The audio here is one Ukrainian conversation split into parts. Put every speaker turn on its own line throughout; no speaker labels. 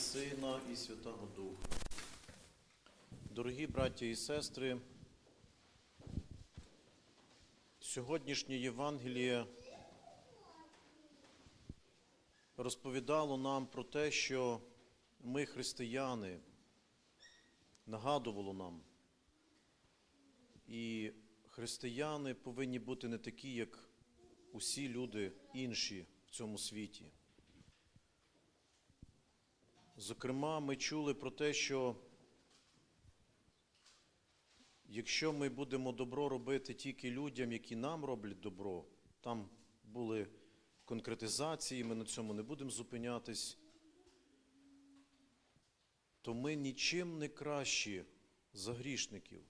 Сина і Святого Духа. Дорогі браття і сестри, сьогоднішнє Євангеліє розповідало нам про те, що ми, християни, нагадувало нам. І християни повинні бути не такі, як усі люди інші в цьому світі. Зокрема, ми чули про те, що якщо ми будемо добро робити тільки людям, які нам роблять добро, там були конкретизації, ми на цьому не будемо зупинятись, то ми нічим не кращі за грішників.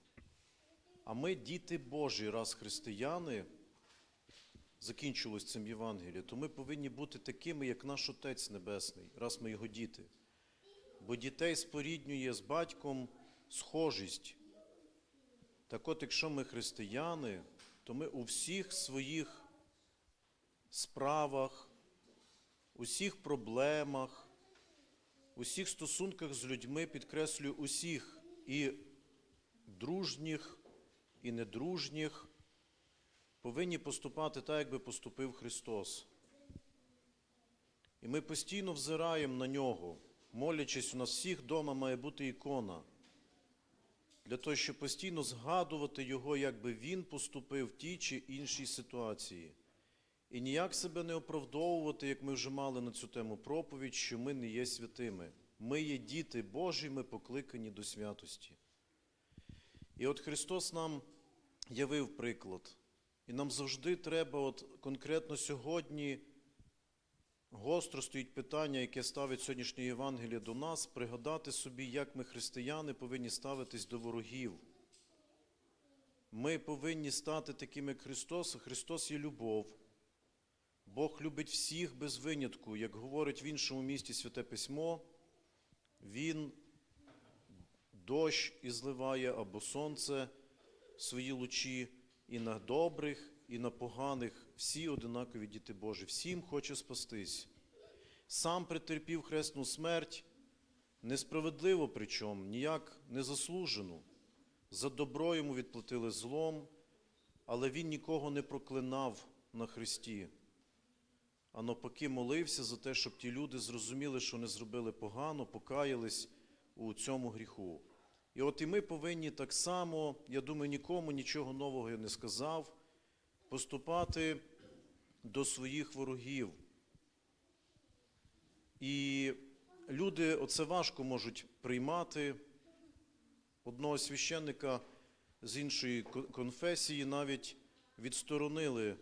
А ми, діти Божі, раз християни, закінчилось цим Євангеліє, то ми повинні бути такими, як наш Отець Небесний, раз ми його діти. Бо дітей споріднює з батьком схожість. Так от, якщо ми християни, то ми у всіх своїх справах, усіх проблемах, усіх стосунках з людьми, підкреслюю усіх і дружніх, і недружніх, повинні поступати так, як би поступив Христос. І ми постійно взираємо на нього, молячись, у нас всіх вдома має бути ікона. Для того, щоб постійно згадувати Його, як би Він поступив в тій чи іншій ситуації. І ніяк себе не оправдовувати, як ми вже мали на цю тему проповідь, що ми не є святими. Ми є діти Божі, ми покликані до святості. І от Христос нам явив приклад. І нам завжди треба, от конкретно сьогодні, гостро стоїть питання, яке ставить сьогоднішнє Євангеліє до нас, пригадати собі, як ми, християни, повинні ставитись до ворогів. Ми повинні стати такими, як Христос, Христос є любов. Бог любить всіх без винятку, як говорить в іншому місті Святе Письмо, Він дощ і зливає або сонце свої лучі і на добрих, і на поганих, всі одинакові діти Божі, всім хоче спастись. Сам претерпів хресну смерть, несправедливо причому, ніяк не заслужену. За добро йому відплатили злом, але він нікого не проклинав на Христі, а навпаки молився за те, щоб ті люди зрозуміли, що не зробили погано, покаялись у цьому гріху. І от і ми повинні так само, я думаю, нікому нічого нового я не сказав, поступати до своїх ворогів. І люди оце важко можуть приймати. Одного священника з іншої конфесії навіть відсторонили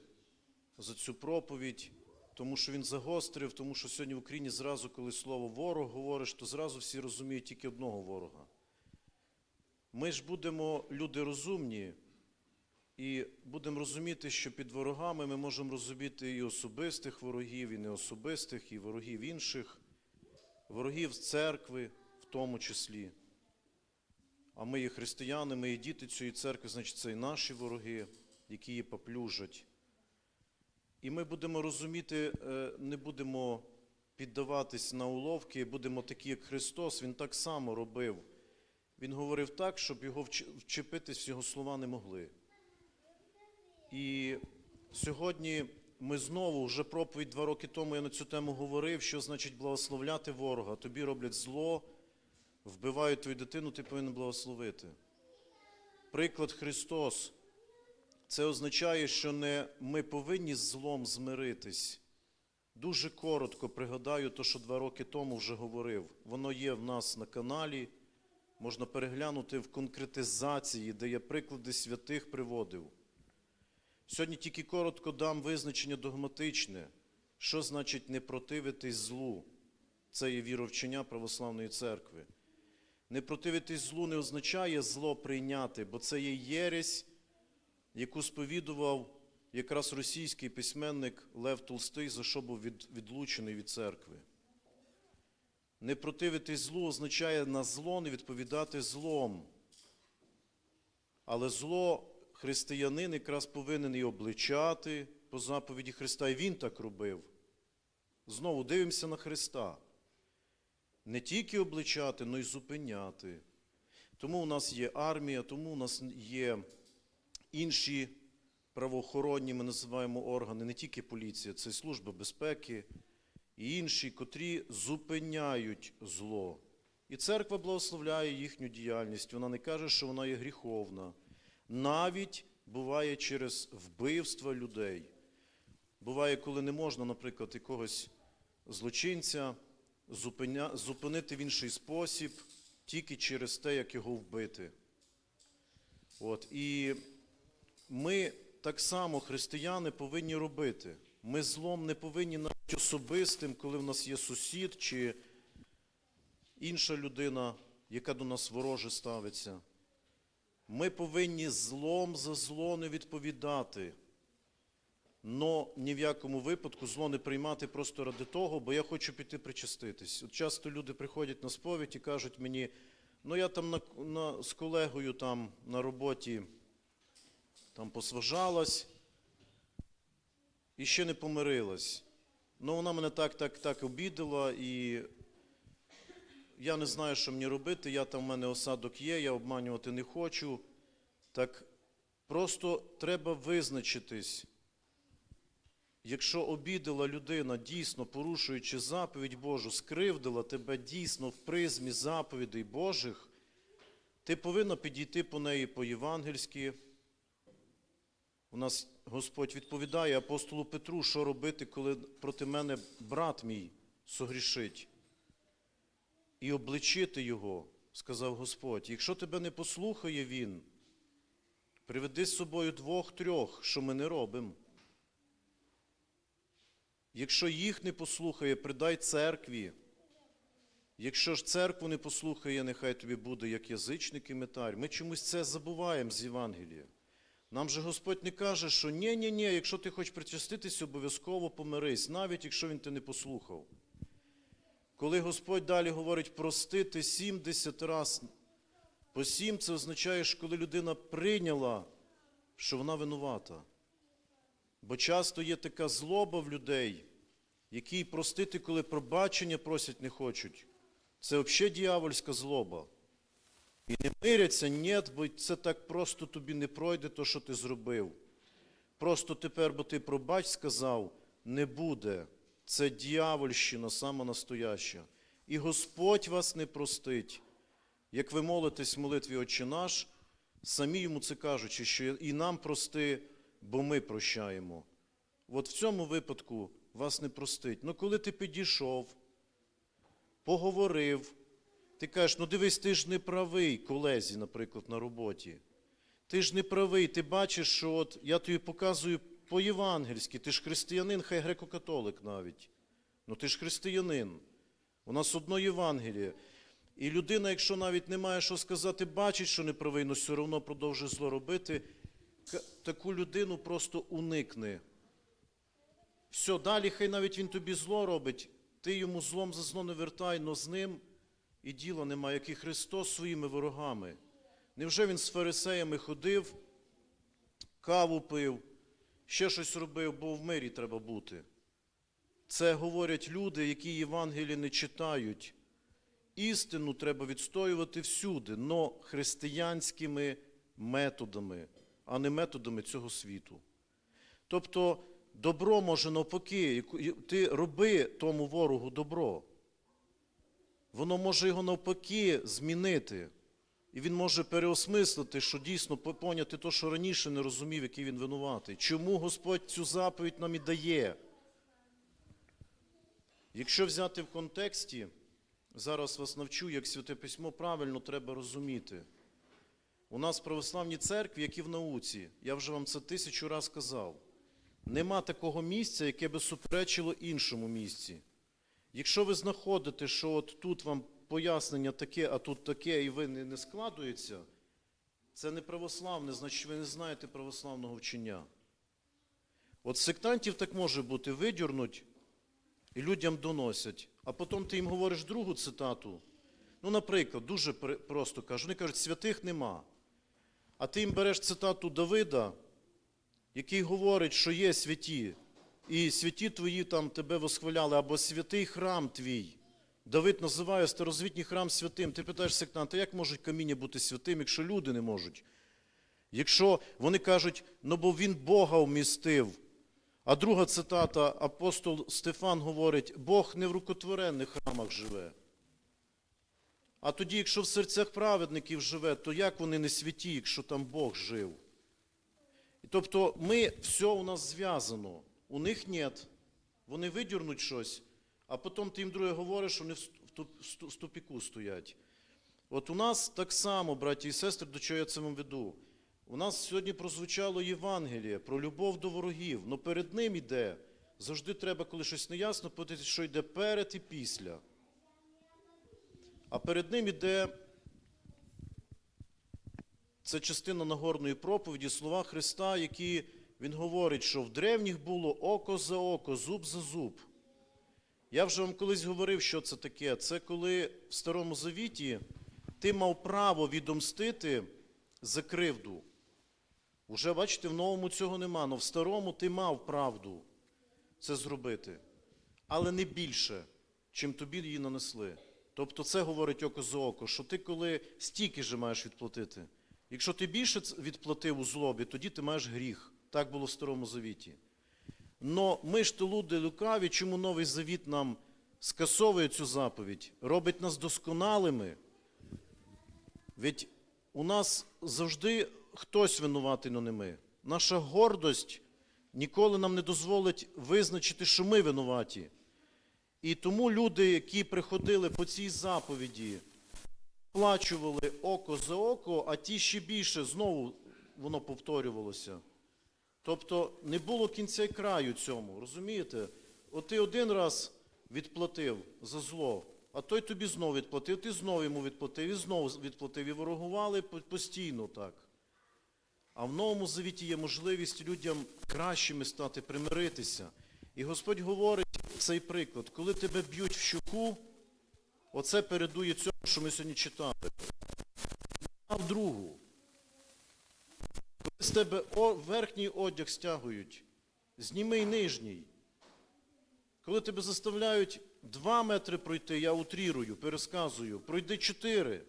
за цю проповідь, тому що він загострив, тому що сьогодні в Україні зразу, коли слово ворог говориш, то зразу всі розуміють тільки одного ворога. Ми ж будемо люди розумні і будемо розуміти, що під ворогами ми можемо розуміти і особистих ворогів, і неособистих, і ворогів інших, ворогів церкви в тому числі. А ми є християни, ми є діти цієї церкви, значить, це і наші вороги, які її поплюжать. І ми будемо розуміти, не будемо піддаватись на уловки, будемо такі, як Христос, Він так само робив. Він говорив так, щоб його вчепитись його слова не могли. І сьогодні ми знову, вже проповідь два роки тому я на цю тему говорив, що значить благословляти ворога. Тобі роблять зло, вбивають твою дитину, ти повинен благословити. Приклад Христос. Це означає, що не ми повинні з злом змиритись. Дуже коротко пригадаю те, що два роки тому вже говорив. Воно є в нас на каналі можна переглянути в конкретизації, де я приклади святих приводив. Сьогодні тільки коротко дам визначення догматичне, що значить не противитись злу. Це є віровчення Православної церкви. Не противитись злу не означає зло прийняти, бо це є єресь, яку сповідував якраз російський письменник Лев Толстий, за що був відлучений від церкви. Не противитись злу означає на зло не відповідати злом. Але зло християнин якраз повинен і обличати по заповіді Христа, і Він так робив. Знову дивимося на Христа. не тільки обличати, але й зупиняти. Тому у нас є армія, тому у нас є інші правоохоронні, ми називаємо органи, не тільки поліція, це і служба безпеки і інші, котрі зупиняють зло. І церква благословляє їхню діяльність. Вона не каже, що вона є гріховна. Навіть буває через вбивства людей. Буває, коли не можна, наприклад, якогось злочинця зупиня... зупинити в інший спосіб тільки через те, як його вбити. От. І ми так само, християни, повинні робити. Ми злом не повинні навіть особистим, коли в нас є сусід чи інша людина, яка до нас вороже ставиться. Ми повинні злом за зло не відповідати. Но ні в якому випадку зло не приймати просто ради того, бо я хочу піти причаститись. От часто люди приходять на сповідь і кажуть мені, ну я там на, на, з колегою там на роботі там посважалась і ще не помирилась. Ну вона мене так, так, так обідала, і я не знаю, що мені робити. Я там в мене осадок є, я обманювати не хочу. Так просто треба визначитись. Якщо обідала людина, дійсно порушуючи заповідь Божу, скривдила тебе дійсно в призмі заповідей Божих, ти повинна підійти по неї по-євангельськи. У нас Господь відповідає апостолу Петру, що робити, коли проти мене брат мій согрішить. І обличити його, сказав Господь. Якщо тебе не послухає він, приведи з собою двох-трьох, що ми не робимо. Якщо їх не послухає, придай церкві. Якщо ж церкву не послухає, нехай тобі буде як язичник і метар. Ми чомусь це забуваємо з Євангелія. Нам же Господь не каже, що ні, ні, якщо ти хочеш причаститися, обов'язково помирись, навіть якщо він тебе не послухав. Коли Господь далі говорить простити 70 раз по сім, це означає, що коли людина прийняла, що вона винувата. Бо часто є така злоба в людей, які простити, коли пробачення просять не хочуть. Це взагалі дьявольська злоба. І не миряться, ні, бо це так просто тобі не пройде, то, що ти зробив. Просто тепер, бо ти пробач сказав, не буде. Це дьявольщина сама настояща. І Господь вас не простить. Як ви молитесь в молитві Отче наш, самі йому це кажучи, що і нам прости, бо ми прощаємо. От в цьому випадку вас не простить. Ну коли ти підійшов, поговорив, ти кажеш, ну дивись, ти ж не правий, колезі, наприклад, на роботі. Ти ж не правий, ти бачиш, що от я тобі показую по-євангельськи, ти ж християнин, хай греко-католик навіть. Ну ти ж християнин. У нас одно Євангеліє. І людина, якщо навіть не має що сказати, бачить, що не правий, але все одно продовжує зло робити, таку людину просто уникне. Все, далі хай навіть він тобі зло робить, ти йому злом за зло не вертай, но з ним і діла немає, як і Христос своїми ворогами. Невже він з фарисеями ходив, каву пив, ще щось робив, бо в мирі треба бути. Це говорять люди, які Євангелії не читають. Істину треба відстоювати всюди, но християнськими методами, а не методами цього світу. Тобто добро може навпаки, ти роби тому ворогу добро. Воно може його навпаки змінити. І він може переосмислити, що дійсно поняти те, що раніше не розумів, який він винуватий. Чому Господь цю заповідь нам і дає? Якщо взяти в контексті, зараз вас навчу, як Святе Письмо правильно треба розуміти. У нас в православній церкві, як і в науці, я вже вам це тисячу раз казав, нема такого місця, яке би суперечило іншому місці. Якщо ви знаходите, що от тут вам пояснення таке, а тут таке, і ви не, не складується, це не православне, значить ви не знаєте православного вчення. От сектантів так може бути, видюрнуть і людям доносять, а потім ти їм говориш другу цитату. Ну, наприклад, дуже просто кажу, вони кажуть, святих нема. А ти їм береш цитату Давида, який говорить, що є святі, і святі твої там тебе восхваляли, або святий храм твій, Давид називає старозвітній храм святим. Ти питаєш сектанта, як можуть каміння бути святим, якщо люди не можуть? Якщо вони кажуть, ну бо він Бога вмістив. А друга цитата, апостол Стефан говорить, Бог не в рукотворених храмах живе. А тоді, якщо в серцях праведників живе, то як вони не святі, якщо там Бог жив? Тобто ми, все у нас зв'язано. У них нет. Вони видірнуть щось, а потім ти їм друге говориш, що вони в сту- в сту- в ступіку стоять. От у нас так само, браті і сестри, до чого я це вам веду. У нас сьогодні прозвучало Євангеліє про любов до ворогів, але перед ним іде. Завжди треба, коли щось неясно, подивитися, що йде перед і після. А перед ним іде це частина Нагорної проповіді, слова Христа, які Він говорить, що в древніх було око за око, зуб за зуб. Я вже вам колись говорив, що це таке. Це коли в Старому Завіті ти мав право відомстити за кривду. Уже, бачите, в новому цього нема, але в старому ти мав правду це зробити. Але не більше, чим тобі її нанесли. Тобто це говорить око за око, що ти коли стільки же маєш відплатити. Якщо ти більше відплатив у злобі, тоді ти маєш гріх. Так було в Старому Завіті. Но ми ж то люди лукаві, чому Новий Завіт нам скасовує цю заповідь, робить нас досконалими. Ведь у нас завжди хтось винуватий, но не ми. Наша гордость ніколи нам не дозволить визначити, що ми винуваті. І тому люди, які приходили по цій заповіді, сплачували око за око, а ті ще більше знову воно повторювалося. Тобто не було кінця й краю цьому, розумієте? От ти один раз відплатив за зло, а той тобі знову відплатив, ти знову йому відплатив, і знову відплатив, і ворогували постійно так. А в Новому Завіті є можливість людям кращими стати, примиритися. І Господь говорить цей приклад, коли тебе б'ють в щуку, оце передує цьому, що ми сьогодні читали. А в другу. З тебе верхній одяг стягують, зніми й нижній. Коли тебе заставляють два метри пройти, я утрірую, пересказую, пройди чотири.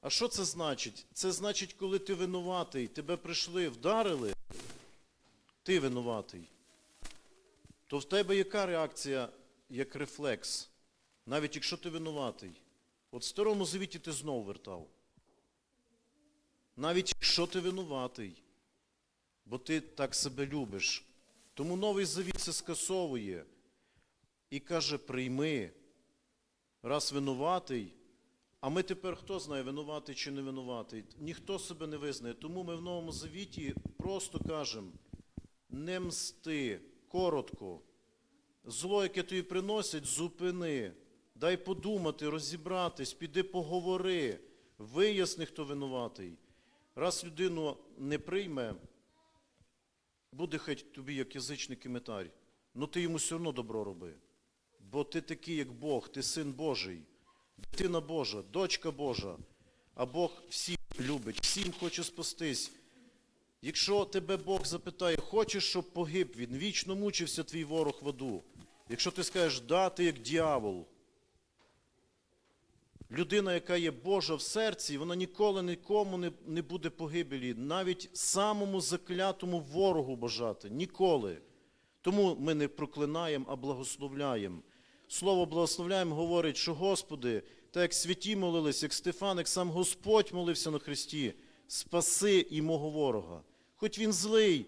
А що це значить? Це значить, коли ти винуватий, тебе прийшли, вдарили, ти винуватий. То в тебе яка реакція як рефлекс? Навіть якщо ти винуватий. От в Старому Завіті ти знов вертав. Навіть якщо ти винуватий, бо ти так себе любиш. Тому Новий Завіт це скасовує і каже, прийми, раз винуватий, а ми тепер хто знає, винуватий чи не винуватий? Ніхто себе не визнає. Тому ми в Новому Завіті просто кажемо, не мсти, коротко. Зло, яке тобі приносять, зупини. Дай подумати, розібратись, піди поговори, виясни, хто винуватий. Раз людину не прийме, буде хай тобі як язичник і ну ти йому все одно добро роби. Бо ти такий, як Бог, ти син Божий, дитина Божа, дочка Божа, а Бог всіх любить, всім хоче спастись. Якщо тебе Бог запитає, хочеш, щоб погиб він, вічно мучився твій ворог в аду. Якщо ти скажеш, да, ти як дьявол, людина, яка є Божа в серці, вона ніколи нікому не, не буде погибелі, навіть самому заклятому ворогу бажати. Ніколи. Тому ми не проклинаємо, а благословляємо. Слово благословляємо говорить, що Господи, так як святі молились, як Стефан, як сам Господь молився на Христі, спаси і мого ворога. Хоч він злий,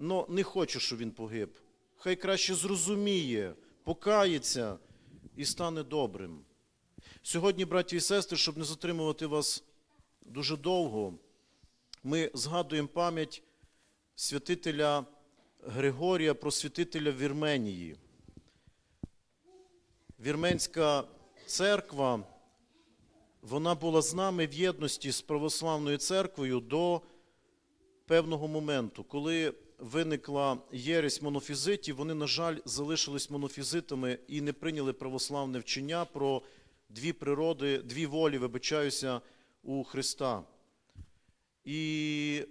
але не хочу, щоб він погиб. Хай краще зрозуміє, покається і стане добрим. Сьогодні, браті і сестри, щоб не затримувати вас дуже довго, ми згадуємо пам'ять святителя Григорія, просвятителя Вірменії. Вірменська церква, вона була з нами в єдності з православною церквою до певного моменту, коли виникла єресь монофізитів, вони, на жаль, залишились монофізитами і не прийняли православне вчення про дві природи, дві волі, вибачаюся, у Христа. І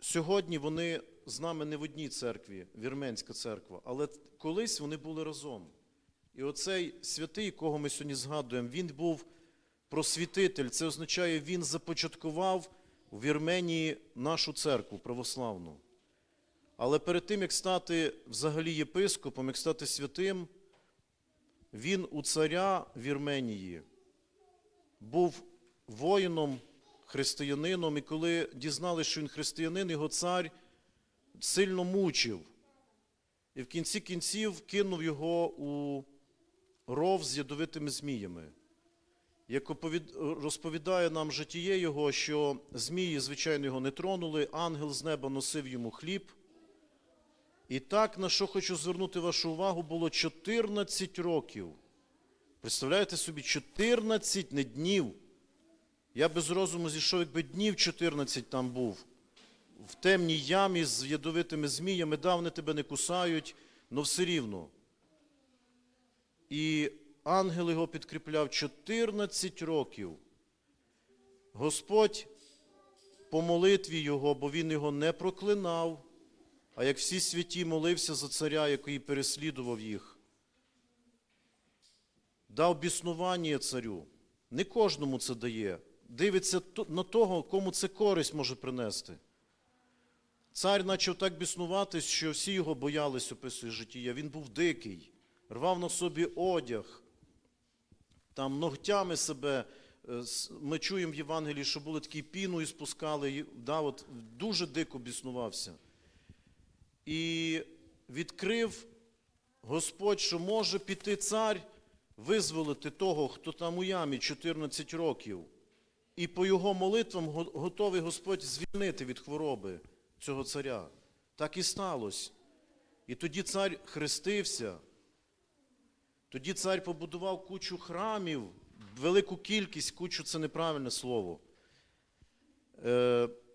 сьогодні вони з нами не в одній церкві, Вірменська церква, але колись вони були разом. І оцей святий, кого ми сьогодні згадуємо, він був просвітитель. Це означає, він започаткував в Вірменії нашу церкву православну. Але перед тим, як стати взагалі єпископом, як стати святим, він у царя Вірменії був воїном, християнином, і коли дізналися, що він християнин, його цар сильно мучив. І в кінці кінців кинув його у ров з ядовитими зміями. Як розповідає нам житіє його, що змії, звичайно, його не тронули, ангел з неба носив йому хліб. І так, на що хочу звернути вашу увагу, було 14 років. Представляєте собі, 14 не днів. Я без розуму зійшов, якби днів 14 там був. В темній ямі з ядовитими зміями, да, вони тебе не кусають, але все рівно. І ангел його підкріпляв 14 років. Господь по молитві його, бо він його не проклинав, а як всі святі молився за царя, який переслідував їх. Дав біснування царю. Не кожному це дає. Дивиться на того, кому це користь може принести. Цар почав так біснуватись, що всі його боялись, описує життя. Він був дикий, рвав на собі одяг, там ногтями себе. е, Ми чуємо в Євангелії, що були такі спускали, і, да, от, дуже дико біснувався. І відкрив Господь, що може піти цар визволити того, хто там у ямі 14 років. І по його молитвам готовий Господь звільнити від хвороби цього царя. Так і сталося. І тоді цар хрестився. Тоді цар побудував кучу храмів, велику кількість, кучу це неправильне слово.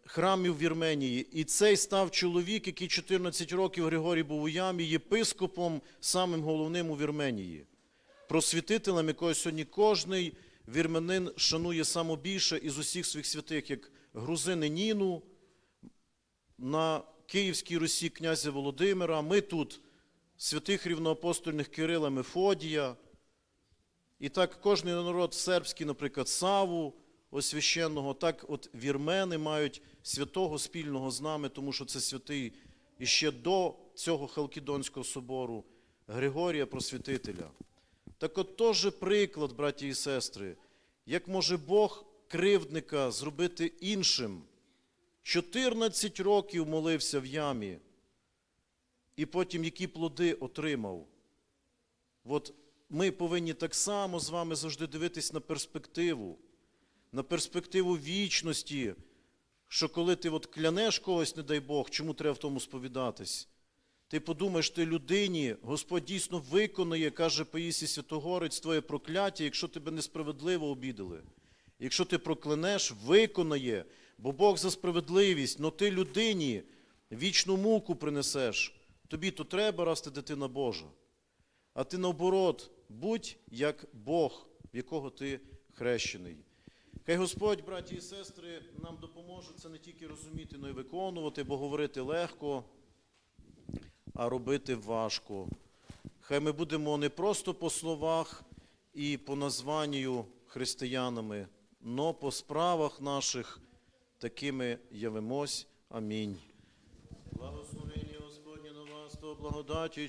Храмів в Вірменії. І цей став чоловік, який 14 років Григорій був у ямі, єпископом, самим головним у Вірменії. Просвітителем, якого сьогодні кожний вірменин шанує самобільше із усіх своїх святих, як грузини Ніну, на Київській Русі князя Володимира. Ми тут святих рівноапостольних Кирила Мефодія. І так кожний народ сербський, наприклад, Саву освященного, так от вірмени мають святого спільного з нами, тому що це святий іще до цього Халкідонського собору Григорія Просвітителя. Так от теж приклад, браті і сестри, як може Бог кривдника зробити іншим. 14 років молився в ямі, і потім які плоди отримав. От ми повинні так само з вами завжди дивитись на перспективу, на перспективу вічності, що коли ти от клянеш когось, не дай Бог, чому треба в тому сповідатись? Ти подумаєш, ти людині, Господь дійсно виконує, каже Паїсій Святогорець, твоє прокляття, якщо тебе несправедливо обідали. Якщо ти проклянеш, виконає, бо Бог за справедливість, но ти людині вічну муку принесеш. Тобі то треба, раз ти дитина Божа. А ти наоборот, будь як Бог, в якого ти хрещений. Хай Господь, браті і сестри, нам допоможе це не тільки розуміти, але й виконувати, бо говорити легко, а робити важко. Хай ми будемо не просто по словах і по названню християнами, но по справах наших такими явимось. Амінь. Благословення Господнє на вас, то благодаті.